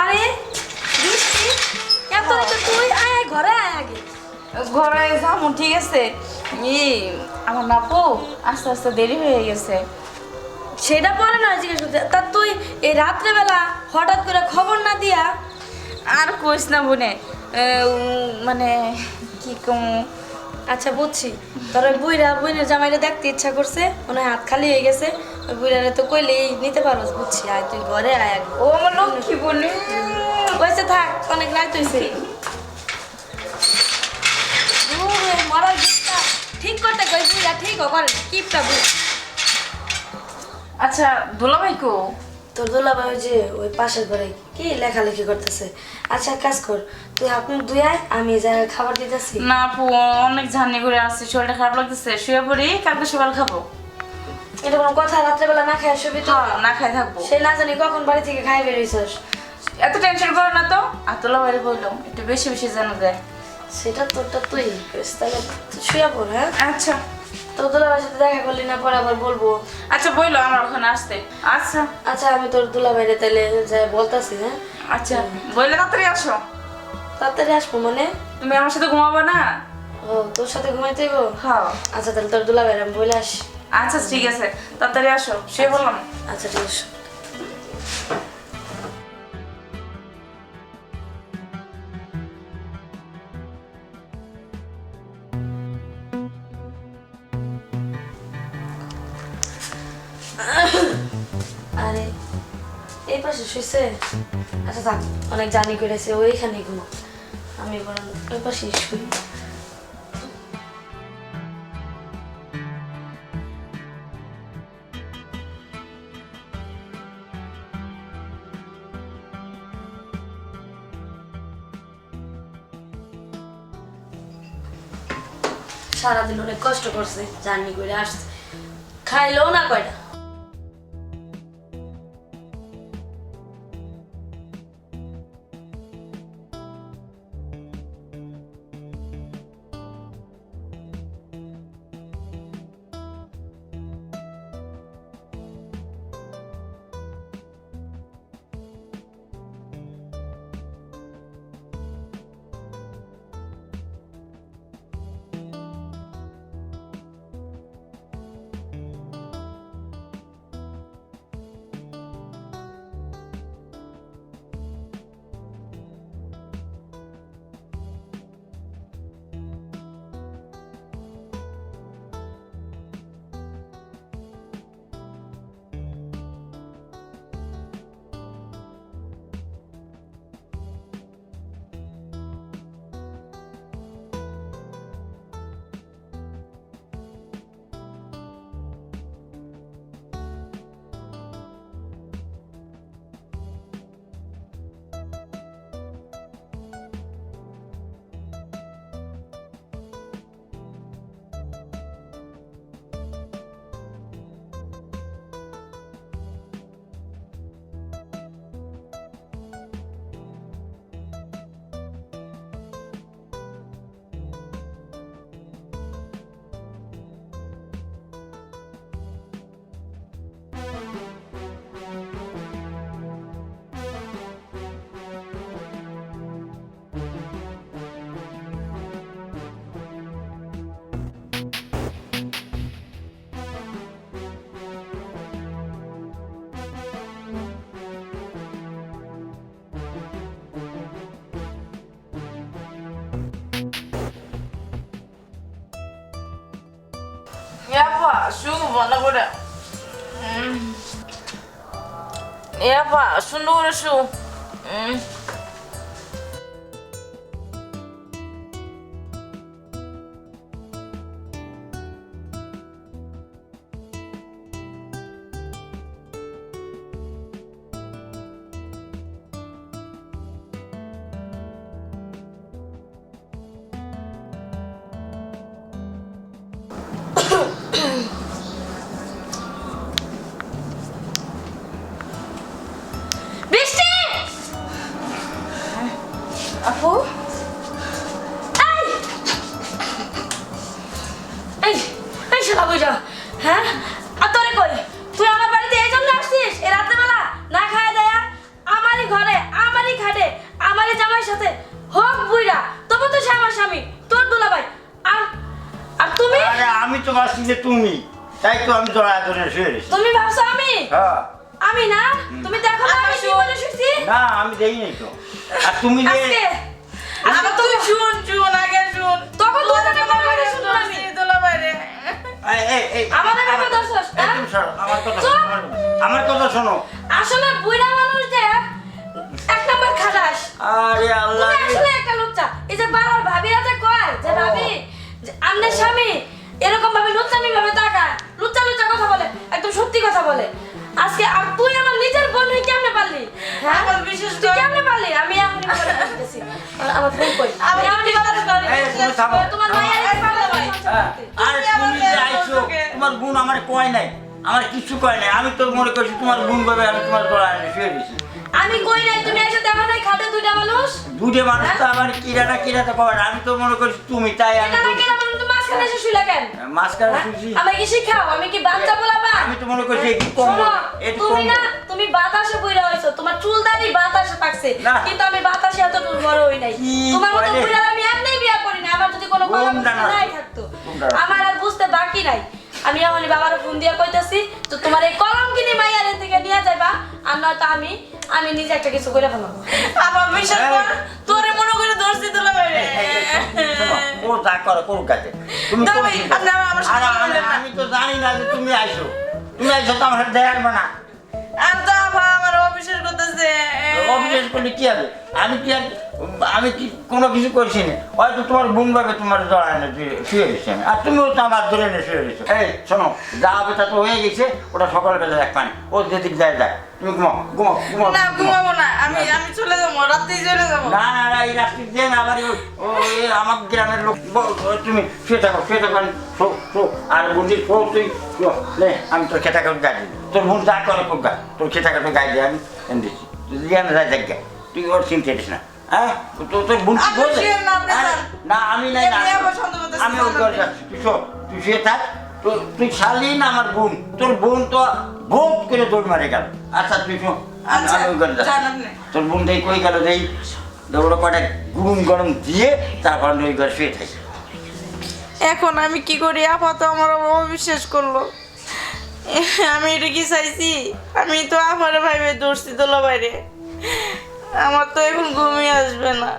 আরে বৃষ্টি এত রাতে তুই আয় ঘরে আয় আগে। ঘরে যাব ঠিক আছে। ই আমার নাপু আস্তে আস্তে দেরি হয়ে গেছে। সেটা পরে না জিজ্ঞেস করতে। তা তুই এই রাত্রেবেলা হঠাৎ করে খবর না দিয়া? আর কইস না বোনে মানে কি কম? আচ্ছা বুঝছি। তোর ওই বুইরা বুইনের জামাইটা দেখতে ইচ্ছা করছে মনে হয় হাত খালি হয়ে গেছে। ওই বুইরারে তো কইলেই নিতে পারোস বুঝছি। আয় তুই ঘরে আয় আগে। ও আমার বোনে কইছে থাক অনেক রাত ওই মরার গিফটটা। ঠিক করতে কই বুইরা ঠিক করে কিপটা বুই আচ্ছা দুলাভাই কো? তোর দুলাভাই ওই যে ওই পাশের ঘরে কি লেখালেখি করতেছে। আচ্ছা এক কাজ কর তুই আপনি দুই আয় আমি জায়গায় খাবার দিতেছি। না আপু অনেক ঝানি করে আসছে শরীরটা খারাপ লাগতেছে শুয়ে পড়ি কালকে সকাল খাব। এটা কোনো কথা রাত্রেবেলা না খাই শুবি তো। হ্যাঁ, না খাই থাকব। সে না জানি কখন বাড়ি থেকে খাই বেরিয়েছিস এত টেনশন করো না তো। আর দুলাভাই বলল একটু বেশি বেশি জানা যায় সেটা তোরটা তুই তাহলে শুয়ে পড় হ্যাঁ? আচ্ছা। তোর দুলাভাইয়ের সাথে দেখা করলি না পরে আবার বলব। আচ্ছা বলল আমার ওখানে আসতে। আচ্ছা। আচ্ছা আমি তোর দুলাভাইরে তাহলে যাই বলতাছি হ্যাঁ? আচ্ছা বললে তাড়াতাড়ি আসো। তাড়াতাড়ি আসব মানে? তুমি আমার সাথে ঘুমাবো না? ও তোর সাথে ঘুমাইতে গো হ্যাঁ। আচ্ছা তাহলে তোর দুলাভাইরে আমি বলে আসি। আচ্ছা ঠিক আছে। তাড়াতাড়ি আসো শুয়ে বললাম আচ্ছা ঠিক আছে। এই পাশে শুয়েছে আচ্ছা থাক, অনেক জানি করেছে, ওইখানে ঘুমো। আমি বরং ওই পাশে শুই। সারাদিন অনেক কষ্ট করছে, জার্নি করে আসছে। খাইলেও না কয়টা? ইয়াপা শু ভালো করে ইয়াপা সুন্দর করে শু উম। বৃষ্টি! আপু? এই এই শালা বুঝা। হ্যাঁ? আর তোরে কই? তুই আমার বাড়িতে এই জন্য আসছিস? এই রাত্রেবেলা না খায় দেয়া আমারই ঘরে আমারই ভাবছি যে তুমি। তাই তো আমি জড়া ধরে শুয়ে রয়েছি। তুমি ভাবছ আমি? হ্যাঁ। আমি না? তুমি দেখো না আমি কি বলে শুছি না আমি দেইনি তো। আর তুমি যে আজকে? আগে তুই শুন শুন আগে শুন। তখন তো তোর আমি কথা শুনব শুনলাম আমি। তোলা বাইরে। এই, এই, এই, আমাদের আছে, এই, হ্যাঁ? তুমি সরো, আমার কথা। শোনো, আমার- কথা শোনো। আসলে বুড়া মানুষ যে এক নম্বর খালাস। আরে আল্লাহ আসলে একটা লুচ্চা। এই যে বাবার ভাবি আছে কয় যে। ভাবি যে আমনের স্বামী এরকম ভাবে লুচ্চামি ভাবে তাকায় লুচ্চা লুচ্চা কথা বলে একদম সত্যি কথা বলে। আজকে আর তুই আমার নিজের বোন হয়ে কেমনে পারলি? হ্যাঁ আমার বিশেষ তুই কেমনে পারলি? আমি এখনই বলে দিতেছি আমার ফোন কই আমি এখনই বলে থামো। তোমার মায়ের ভাই। হ্যাঁ, আর তুমি আমার যে আইছো তোমার বোন আমার কয় নাই? আমার কিছু কয় নাই। আমি তো মনে করছি তোমার বোন ভাবে আমি তোমার গলা এনে শুয়ে দিছি আমি কই নাই? তুমি এসে দেখো নাই খাটে দুইটা মানুষ? দুটে মানুষ তো আমার কিরা না কিরা তো না আমি তো মনে করছি তুমি তাই আমি মাঝখানে এসে শুইলা কেন মাঝখানে হ্যাঁ? শুনছি আমি কি শিখাও আমি কি বাচ্চা বলাবা আমি তো মনে করছি একটু কম তুমি না তুমি বাতাসে বইরা হইছো তোমার চুল দাড়ি বাতাসে পাকছে কিন্তু আমি বাতাসে এত বড় হই নাই তোমার মতো? বুইরা আমি এমনি বিয়া করি না আমার যদি কোনো ঘুম নাই থাকতো আমার আর বুঝতে বাকি নাই আমি এমনই বাবার ফোন দিয়া কইতাছি তো তোমার এই কলম কিনে মাইয়ারের থেকে নিয়ে যাইবা আর নয়তো আমি আমি নিজে একটা কিছু করে ফেলাম আমার বিশ্বাস কর তোরে মনে করে ধরছি তোলা বাইরে ও যা করে কোনো ভাই, আমি- তো জানি না যে তুমি আইসো তুমি আইসো তো আমার সাথে না আর তো অবিশ্বাস করতেছে অভিযোগ করলে কি হবে? আমি কি আর আমি কি কোনো কিছু করছি না? হয়তো তোমার বোন ভাবে তোমার জড়ায় না শুয়ে গেছি আর তুমিও তো আমার ধরে এনে শুয়ে গেছো এই শোনো যা হবে তা তো হয়ে গেছে ওটা সকালবেলা এক পানি। ও যেদিক যায় যায় তুমি ঘুমাও ঘুমাও ঘুমাও না ঘুমাবো না আমি আমি চলে যাব রাত্রেই চলে যাব। না না না এই রাত্রি দিয়ে না আবার ওই- আমার গ্রামের লোক বল- তুমি শুয়ে থাকো শুয়ে থাকো আর শো তুই আমি তোর কাপড় গাই দিই। তোর বোন যা করে কোক গা। তোর খেতা কাপড় গাই দিয়ে আমি? এনে দিচ্ছি। তুই দিয়ে না যাই দেখ তুই ওর চিনতে দিস না। হ্যাঁ? তোর তোর বোন কি না, আমি নাই না। আমি ঘরে যাচ্ছি। তুই শুয়ে থাক। আমার বোন। তোর বোন তো করে দৌড় মারে গেল। আচ্ছা তুই আমি আচ্ছা, ওই ঘরে যাচ্ছি। তোর বোন দেই কই গেল দেই। ওরা কটা গুরুম গরম দিয়ে তারপর ওই ঘরে শুয়ে থাকি। এখন আমি কি করি? আপাতত আমার অবিশ্বাস করল। আমি এটা কি চাইছি? আমি তো আমার ভাইবে দৌড়ছি তোলা বাইরে। আমার তো এখন ঘুমিয়ে আসবে না।